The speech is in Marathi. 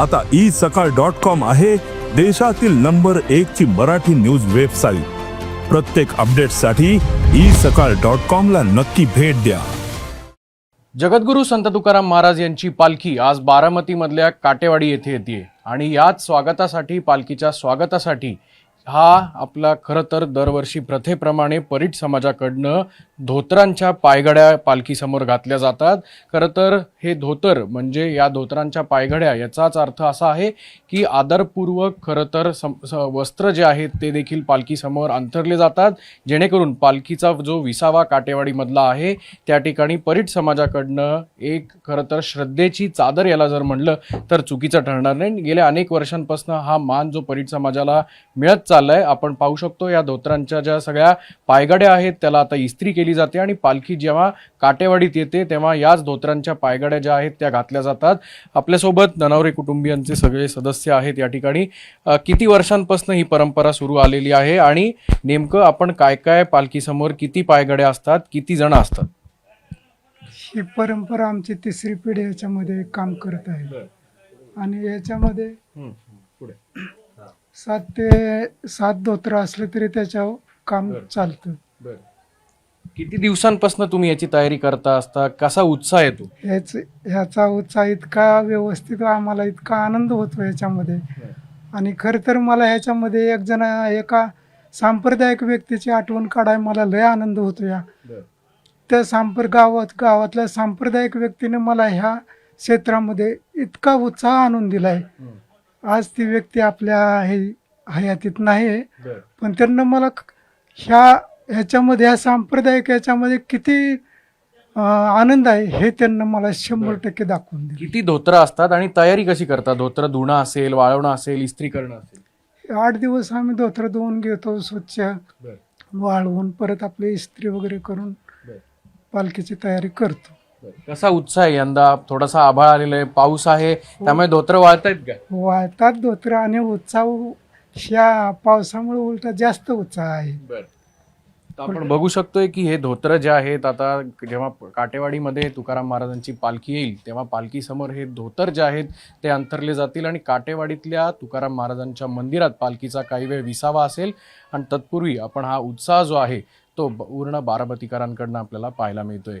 आता ई सकाळ डॉट कॉम आहे देशातील नंबर एक ची मराठी न्यूज वेबसाईट. प्रत्येक अपडेटसाठी ई सकाळ डॉट कॉम ला नक्की भेट द्या. जगद्गुरू संत तुकाराम महाराज यांची पालखी आज बारामतीमधल्या काटेवाडी येथे येते आणि याच स्वागतासाठी पालखीच्या स्वागतासाठी हा आपला खरं तर दरवर्षी प्रथेप्रमाणे परीट समाजाकडनं धोतरांच्या पायघड्या पालखीसमोर घातल्या जातात. खरं तर हे धोतर म्हणजे या धोतरांच्या पायघड्या याचाच अर्थ असा आहे की आदरपूर्वक खरं तर सम वस्त्र जे आहेत ते देखील पालखीसमोर अंतरले जातात. जेणेकरून पालखीचा जो विसावा काटेवाडीमधला आहे त्या ठिकाणी परीट समाजाकडनं एक खरं तर श्रद्धेची चादर याला जर म्हणलं तर चुकीचं ठरणार नाही. गेल्या अनेक वर्षांपासून हा मान जो परीट समाजाला मिळत चाललाय. आपण पाहू शकतो या धोत्रांच्या ज्या सगळ्या पायगड्या आहेत त्याला आता इस्त्री केली जाते आणि पालखी जेव्हा काटेवाडीत येते तेव्हा याच धोत्रांच्या पायगड्या ज्या आहेत त्या घातल्या जातात. आपल्यासोबत ननावरे कुटुंबियांचे सगळे सदस्य आहेत या ठिकाणी. किती वर्षांपासून ही परंपरा सुरू आलेली आहे आणि नेमकं आपण काय काय पालखीसमोर किती पायगड्या असतात किती जण असतात? ही परंपरा आमची तिसरी पिढी याच्यामध्ये काम करत आहे. आणि याच्यामध्ये सात ते सात धोत्र असले तरी त्याच्यावर काम चालतं. किती दिवसांपासून तुम्ही याची तयारी करता असता? कसा उत्साह येतो? ह्याच ह्याचा उत्साह इतका व्यवस्थित आम्हाला इतका आनंद होतो याच्यामध्ये. आणि खरं तर मला ह्याच्यामध्ये एक जण एका सांप्रदायिक व्यक्तीची आठवण काढाय मला लय आनंद होतो या. त्या सांप्र गावात गावातल्या सांप्रदायिक व्यक्तीने मला ह्या क्षेत्रामध्ये इतका उत्साह आणून दिलाय. आज ती व्यक्ती आपल्या हे हयातीत नाही पण त्यांना मला ह्या ह्याच्यामध्ये ह्या सांप्रदायिक ह्याच्यामध्ये किती आनंद आहे हे त्यांना मला शंभर टक्के दाखवून दिले. किती धोत्र असतात आणि तयारी कशी करता धोत्र धुणं असेल वाळवणं असेल इस्त्री करणं असेल? आठ दिवस आम्ही धोत्र धुवून घेतो स्वच्छ. वाळवून परत आपली इस्त्री वगैरे करून पालखीची तयारी करतो. कसा उत्साह आहे यंदा? थोडासा आभाळ आलेला आहे पाऊस आहे त्यामुळे धोत्र वाळतायत का? वाळतात धोत्र आणि उत्साह ह्या पावसामुळे उलटा जास्त उत्साह आहे. तर आपण बघू शकतोय की हे धोत्र जे आहेत आता जेव्हा काटेवाडीमध्ये तुकाराम महाराजांची पालखी येईल तेव्हा पालखी समोर हे धोतर जे आहेत ते अंतरले जातील आणि काटेवाडीतल्या तुकाराम महाराजांच्या मंदिरात पालखीचा काही वेळ विसावा असेल आणि तत्पूर्वी आपण हा उत्साह जो आहे तो पूर्ण बारामतीकरांकडनं आपल्याला पाहायला मिळतोय.